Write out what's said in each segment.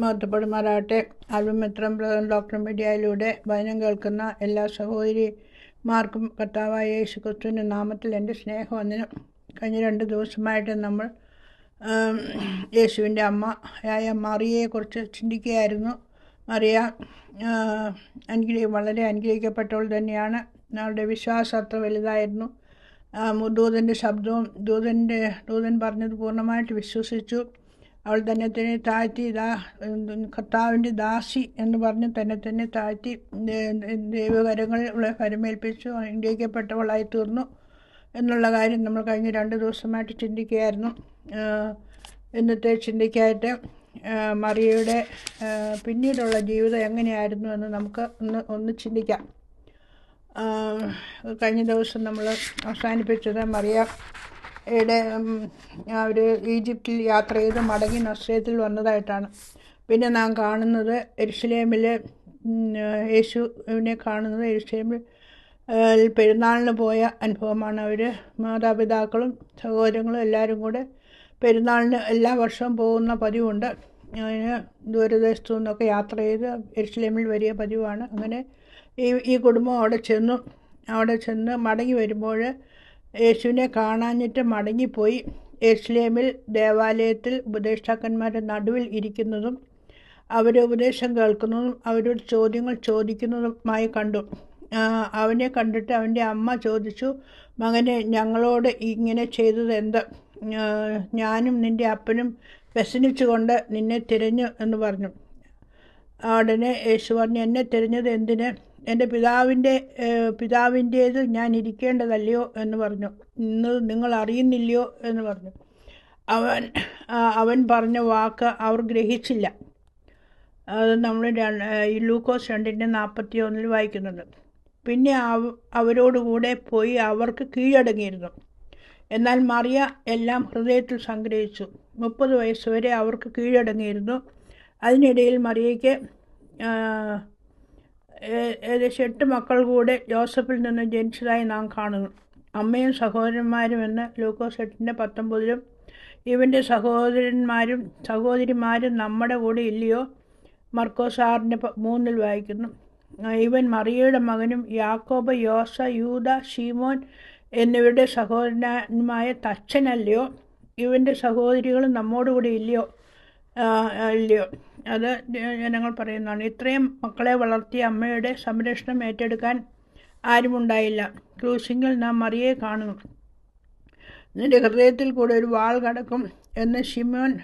മഹത്വപ്പെടുമാറാകട്ടെ ആൽബമിത്രം doctor മീഡിയയിലൂടെ വചനം കേൾക്കുന്ന എല്ലാ സഹോദരിമാർക്കും കർത്താവായ യേശു ക്രിസ്തുവിന്റെ നാമത്തിൽ എന്റെ സ്നേഹം സ്നേഹവന്ദനം. കഴിഞ്ഞ രണ്ട് ദിവസമായിട്ട് നമ്മൾ യേശുവിന്റെ അമ്മ ആയ മറിയയെക്കുറിച്ച് ചിന്തിക്കുകയായിരുന്നു. മറിയ അനുഗ്രഹി വളരെ അനുഗ്രഹിക്കപ്പെട്ടവൾ തന്നെയാണ്. അവളുടെ വിശ്വാസം അത്ര വലുതായിരുന്നു. ദൂതന്റെ ശബ്ദവും ദൂതന്റെ ദൂതൻ പറഞ്ഞത് പൂർണമായിട്ട് വിശ്വസിച്ചു. അവൾ തന്നെ തന്നെ താഴ്ത്തി ദാ കർത്താവിന്റെ ദാസി എന്ന് പറഞ്ഞ് തന്നെ തന്നെ താഴ്ത്തി ദൈവകരങ്ങൾ അവളെ ഫലമേൽപ്പിച്ചു ഇന്ത്യക്കപ്പെട്ടവളായി തീർന്നു എന്നുള്ള കാര്യം നമ്മൾ കഴിഞ്ഞ രണ്ട് ദിവസമായിട്ട് ചിന്തിക്കുകയായിരുന്നു. ഇന്നത്തെ ചിന്തിക്കായിട്ട് മറിയയുടെ പിന്നീടുള്ള ജീവിതം എങ്ങനെയായിരുന്നു എന്ന് നമുക്ക് ഒന്ന് ഒന്ന് ചിന്തിക്കാം. കഴിഞ്ഞ ദിവസം നമ്മൾ അവസാനിപ്പിച്ചത് മറിയയുടെ അവർ ഈജിപ്തിൽ യാത്ര ചെയ്ത് മടങ്ങി നസ്രയത്തിൽ വന്നതായിട്ടാണ്. പിന്നെ നാം കാണുന്നത് എരുസലേമിൽ യേശുവിനെ കാണുന്നത് എരുസലേമിൽ പെരുന്നാളിന് പോയ അനുഭവമാണ്. അവർ മാതാപിതാക്കളും സഹോദരങ്ങളും എല്ലാവരും കൂടെ പെരുന്നാളിന് എല്ലാ വർഷവും പോകുന്ന പതിവുണ്ട്. അതിന് ദൂരദേശത്തു നിന്നൊക്കെ യാത്ര ചെയ്ത് എരുസലേമിൽ വലിയ പതിവാണ്. അങ്ങനെ ഈ ഈ കുടുംബം അവിടെ ചെന്നു. അവിടെ ചെന്ന് മടങ്ങി വരുമ്പോൾ യേശുവിനെ കാണാഞ്ഞിട്ട് മടങ്ങിപ്പോയി. എരുസലേമിൽ ദേവാലയത്തിൽ ഉപദേഷ്ടാക്കന്മാരുടെ നടുവിൽ ഇരിക്കുന്നതും അവരെ ഉപദേശം കേൾക്കുന്നതും അവരോട് ചോദ്യങ്ങൾ ചോദിക്കുന്നതുമായി കണ്ടു. അവനെ കണ്ടിട്ട് അവന്റെ അമ്മ ചോദിച്ചു മകനെ ഞങ്ങളോട് ഇങ്ങനെ ചെയ്തത് എന്ത്? ഞാനും നിന്റെ അപ്പനും വ്യസനിച്ചുകൊണ്ട് നിന്നെ തിരഞ്ഞു എന്ന് പറഞ്ഞു. ഉടനെ യേശു പറഞ്ഞു എന്നെ തിരഞ്ഞത് എന്തിന്? എന്റെ പിതാവിന്റെ പിതാവിന്റേത് ഞാൻ ഇരിക്കേണ്ടതല്ലയോ എന്ന് പറഞ്ഞു. ഇന്ന് നിങ്ങൾ അറിയുന്നില്ലയോ എന്ന് പറഞ്ഞു. അവൻ അവൻ പറഞ്ഞ വാക്ക് അവർ ഗ്രഹിച്ചില്ല. അത് നമ്മൾ ഈ ലൂക്കോസ് രണ്ടിന്റെ നാൽപ്പത്തി ഒന്നിൽ വായിക്കുന്നുണ്ട്. പിന്നെ അവ- അവരോടുകൂടെ പോയി അവർക്ക് കീഴടങ്ങിയിരുന്നു. എന്നാൽ മറിയ എല്ലാം ഹൃദയത്തിൽ സംഗ്രഹിച്ചു. മുപ്പത് വയസ്സുവരെ അവർക്ക് കീഴടങ്ങിയിരുന്നു. അതിനിടയിൽ മറിയയ്ക്ക് ഏകദേശം എട്ട് മക്കൾ കൂടെ ജോസഫിൽ നിന്ന് ജനിച്ചതായി നാം കാണുന്നു. അമ്മയും സഹോദരന്മാരും എന്ന് ലൂക്കോസ് എട്ടിന്റെ പത്തൊമ്പതിലും ഇവന്റെ സഹോദരന്മാരും സഹോദരിമാരും നമ്മുടെ കൂടെ ഇല്ലയോ? മർക്കോസ് ആറിന്റെ മൂന്നിൽ വായിക്കുന്നു. ഇവൻ മറിയയുടെ മകനും യാക്കോബ് യോസ യൂത ഷീമോൻ എന്നിവരുടെ സഹോദരന്മാരുമായ തച്ചനല്ലയോ? ഇവന്റെ സഹോദരികളും നമ്മോടുകൂടി ഇല്ലയോ? ഇല്ലയോ? അത് ജനങ്ങൾ പറയുന്നതാണ്. ഇത്രയും മക്കളെ വളർത്തിയ അമ്മയുടെ സംരക്ഷണം ഏറ്റെടുക്കാൻ ആരുമുണ്ടായില്ല. ക്രൂശിങ്ങിൽ നാം മറിയെ കാണുന്നു. നിന്റെ ഹൃദയത്തിൽ കൂടെ ഒരു വാൾ കടക്കും എന്ന് ഷിമോൻ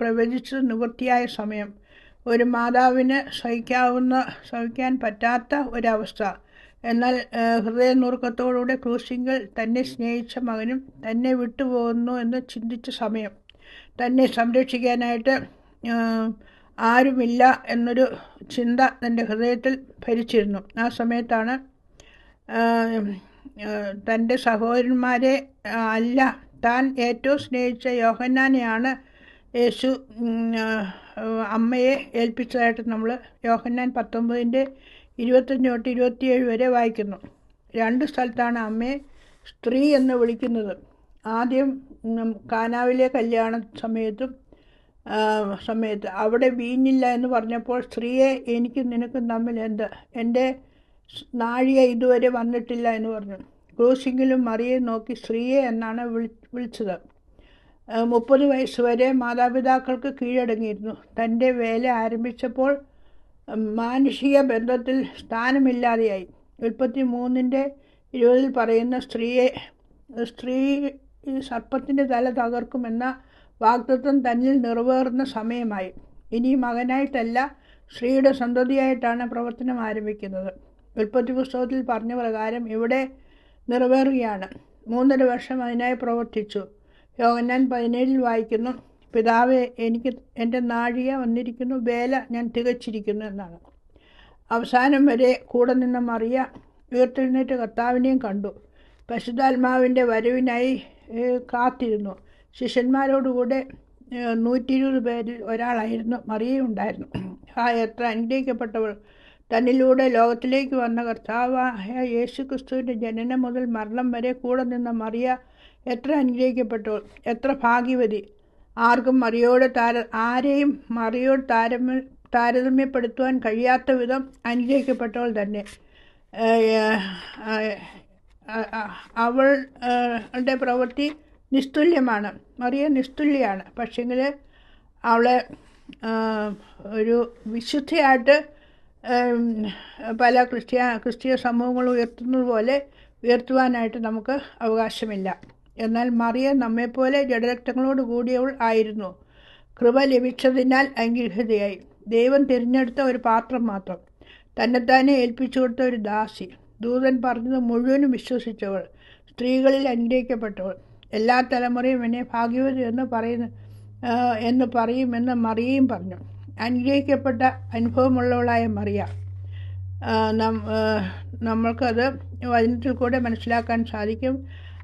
പ്രവചിച്ച് നിവൃത്തിയായ സമയം. ഒരു മാതാവിന് സഹിക്കാവുന്ന സഹിക്കാൻ പറ്റാത്ത ഒരവസ്ഥ. എന്നാൽ ഹൃദയ ഹൃദയനുറുക്കത്തോടുകൂടെ ക്രൂശിങ്കൽ തന്നെ സ്നേഹിച്ച മകനും തന്നെ വിട്ടുപോകുന്നു എന്ന് ചിന്തിച്ച സമയം. തന്നെ സംരക്ഷിക്കാനായിട്ട് ആരുമില്ല എന്നൊരു ചിന്ത തന്റെ ഹൃദയത്തിൽ ഭരിച്ചിരുന്നു. ആ സമയത്താണ് തന്റെ സഹോദരന്മാരെ അല്ല താൻ ഏറ്റവും സ്നേഹിച്ച യോഹന്നാനെയാണ് യേശു അമ്മയെ ഏൽപ്പിച്ചതായിട്ട് നമ്മൾ യോഹന്നാൻ പത്തൊമ്പതിന്റെ ഇരുപത്തഞ്ച് തൊട്ട് ഇരുപത്തിയേഴ് വരെ വായിക്കുന്നു. രണ്ട് സ്ഥലത്താണ് അമ്മയെ സ്ത്രീ എന്ന് വിളിക്കുന്നത്. ആദ്യം കാനാവിലെ കല്യാണ സമയത്തും സമയത്ത് അവിടെ വീഞ്ഞില്ല എന്ന് പറഞ്ഞപ്പോൾ സ്ത്രീയെ എനിക്ക് നിനക്കും തമ്മിൽ എന്ത്? എന്റെ നാഴിക ഇതുവരെ വന്നിട്ടില്ല എന്ന് പറഞ്ഞു. ക്രൂശിങ്കിലും മറിയെ നോക്കി സ്ത്രീയെ എന്നാണ് വിളി വിളിച്ചത്. മുപ്പത് വയസ്സ് വരെ മാതാപിതാക്കൾക്ക് കീഴടങ്ങിയിരുന്നു. തന്റെ വേല ആരംഭിച്ചപ്പോൾ മാനുഷിക ബന്ധത്തിൽ സ്ഥാനമില്ലാതെയായി. ഉൽപ്പത്തി മൂന്നിന്റെ ഇരുപതിൽ പറയുന്ന സ്ത്രീയെ സ്ത്രീ സർപ്പത്തിന്റെ തല തകർക്കുമെന്ന വാഗ്ദത്വം തന്നിൽ നിറവേറുന്ന സമയമായി. ഇനി മകനായിട്ടല്ല ശ്രീയുടെ സന്തതിയായിട്ടാണ് പ്രവർത്തനം ആരംഭിക്കുന്നത്. ഉൽപ്പത്തി പുസ്തകത്തിൽ പറഞ്ഞ പ്രകാരം ഇവിടെ നിറവേറുകയാണ്. മൂന്നര വർഷം അതിനായി പ്രവർത്തിച്ചു. യോഗന്നാൻ പതിനേഴിൽ വായിക്കുന്നു പിതാവെ എനിക്ക് എന്റെ നാഴിക വന്നിരിക്കുന്നു വേല ഞാൻ തികച്ചിരിക്കുന്നു എന്നാണ്. അവസാനം വരെ കൂടെ നിന്ന മറിയ ഉയർത്തെഴുന്നേറ്റ് കർത്താവിനെയും കണ്ടു. പശുതാത്മാവിന്റെ വരവിനായി കാത്തിരുന്നു. ശിഷ്യന്മാരോടുകൂടെ നൂറ്റി ഇരുപത് പേരിൽ ഒരാളായിരുന്നു മറിയുണ്ടായിരുന്നു ആ എത്ര അനുഗ്രഹിക്കപ്പെട്ടവൾ തന്നിലൂടെ ലോകത്തിലേക്ക് വന്ന കർത്താവായ യേശു ക്രിസ്തുവിന്റെ ജനനം മുതൽ മരണം വരെ കൂടെ നിന്ന മറിയ എത്ര അനുഗ്രഹിക്കപ്പെട്ടവൾ എത്ര ഭാഗ്യവതി. ആർക്കും മറിയോട് താര ആരെയും മറിയോട് താരമ്യ താരതമ്യപ്പെടുത്തുവാൻ കഴിയാത്ത വിധം അനുഗ്രഹിക്കപ്പെട്ടവൾ തന്നെ. അവളുടെ പ്രവൃത്തി നിസ്തുല്യമാണ്. മറിയ നിസ്തുല്യാണ്. പക്ഷേങ്കിൽ അവളെ ഒരു വിശുദ്ധയായിട്ട് പല ക്രിസ്ത്യ ക്രിസ്തീയ സമൂഹങ്ങൾ ഉയർത്തുന്നത് പോലെ ഉയർത്തുവാനായിട്ട് നമുക്ക് അവകാശമില്ല. എന്നാൽ മറിയ നമ്മെപ്പോലെ ജഡരക്തങ്ങളോട് കൂടിയവൾ ആയിരുന്നു. കൃപ ലഭിച്ചതിനാൽ അംഗീകൃതയായി. ദൈവം തിരഞ്ഞെടുത്ത ഒരു പാത്രം മാത്രം. തന്നെത്താനെ ഏൽപ്പിച്ചു കൊടുത്ത ഒരു ദാസി. ദൂതൻ പറഞ്ഞത് മുഴുവനും വിശ്വസിച്ചവൾ. സ്ത്രീകളിൽ അനുഗ്രഹിക്കപ്പെട്ടവൾ. എല്ലാ തലമുറയും എന്നെ ഭാഗ്യവതി എന്ന് പറയുന്ന എന്ന് പറയുമെന്ന് മറിയയും പറഞ്ഞു. അനുഗ്രഹിക്കപ്പെട്ട അനുഭവമുള്ളവളായ മറിയ. നമ്മൾക്കത് വചനത്തിൽ കൂടെ മനസ്സിലാക്കാൻ സാധിക്കും.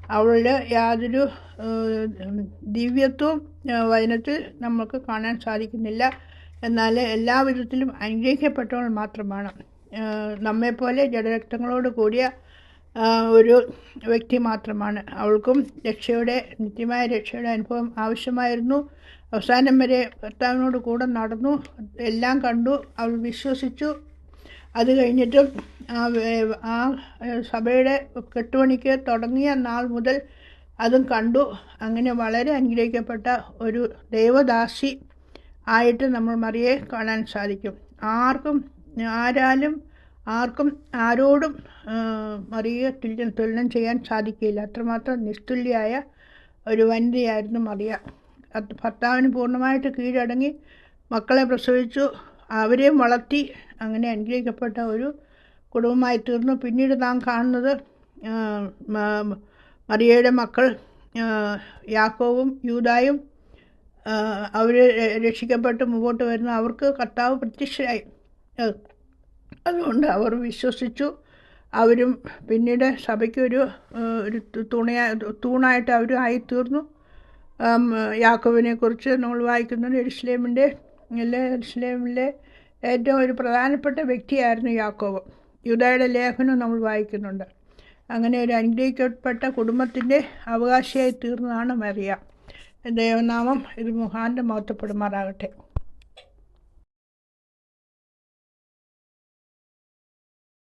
അവളുടെ യാതൊരു ദിവ്യത്വവും വചനത്തിൽ നമുക്ക് കാണാൻ സാധിക്കുന്നില്ല. എന്നാൽ എല്ലാ വിധത്തിലും അനുഗ്രഹിക്കപ്പെട്ടവൾ മാത്രമാണ്. നമ്മെപ്പോലെ ജഡരക്തങ്ങളോട് കൂടിയ ഒരു വ്യക്തി മാത്രമാണ്. അവൾക്കും രക്ഷയുടെ നിത്യമായ രക്ഷയുടെ അനുഭവം ആവശ്യമായിരുന്നു. അവസാനം വരെ ഭർത്താവിനോട് കൂടെ നടന്നു. എല്ലാം കണ്ടു. അവൾ വിശ്വസിച്ചു. അത് കഴിഞ്ഞിട്ടും ആ സഭയുടെ കെട്ടുപണിക്ക് തുടങ്ങിയ നാൾ മുതൽ അതും കണ്ടു. അങ്ങനെ വളരെ അനുഗ്രഹിക്കപ്പെട്ട ഒരു ദേവദാസി ആയിട്ട് നമ്മൾ മറിയെ കാണാൻ സാധിക്കും. ആർക്കും ആരാലും ആർക്കും ആരോടും മറിയ തുല്യം തുലനം ചെയ്യാൻ സാധിക്കില്ല അത്രമാത്രം നിസ്തുല്യായ ഒരു വനിതയായിരുന്നു മറിയ. ഭർത്താവിന് പൂർണമായിട്ട് കീഴടങ്ങി മക്കളെ പ്രസവിച്ചു. അവരെയും വളർത്തി അങ്ങനെ അനുഗ്രഹിക്കപ്പെട്ട ഒരു കുടുംബമായി തീർന്നു. പിന്നീട് നാം കാണുന്നത് മറിയയുടെ മക്കൾ യാക്കോവും യൂതായും അവർ രക്ഷിക്കപ്പെട്ട് മുമ്പോട്ട് വരുന്ന. അവർക്ക് കർത്താവ് പ്രത്യക്ഷരായി അതുകൊണ്ട് അവർ വിശ്വസിച്ചു. അവരും പിന്നീട് സഭയ്ക്കൊരു ഒരു തുണയാ തൂണായിട്ട് അവരും ആയിത്തീർന്നു. യാക്കോവിനെ കുറിച്ച് നമ്മൾ വായിക്കുന്നത് എരുസ്ലേമിന്റെ എരുസ്ലേമിലെ ഏറ്റവും ഒരു പ്രധാനപ്പെട്ട വ്യക്തിയായിരുന്നു യാക്കോവ് യുദ്ധയുടെ ലേഖനം നമ്മൾ വായിക്കുന്നുണ്ട്. അങ്ങനെ ഒരു അനുഗ്രഹിക്കപ്പെട്ട കുടുംബത്തിന്റെ അവകാശിയായി തീർന്നതാണ് മറിയ. ദൈവനാമം ഇത് മുഹാന്റെ മഹത്വപ്പെടുമാറാകട്ടെ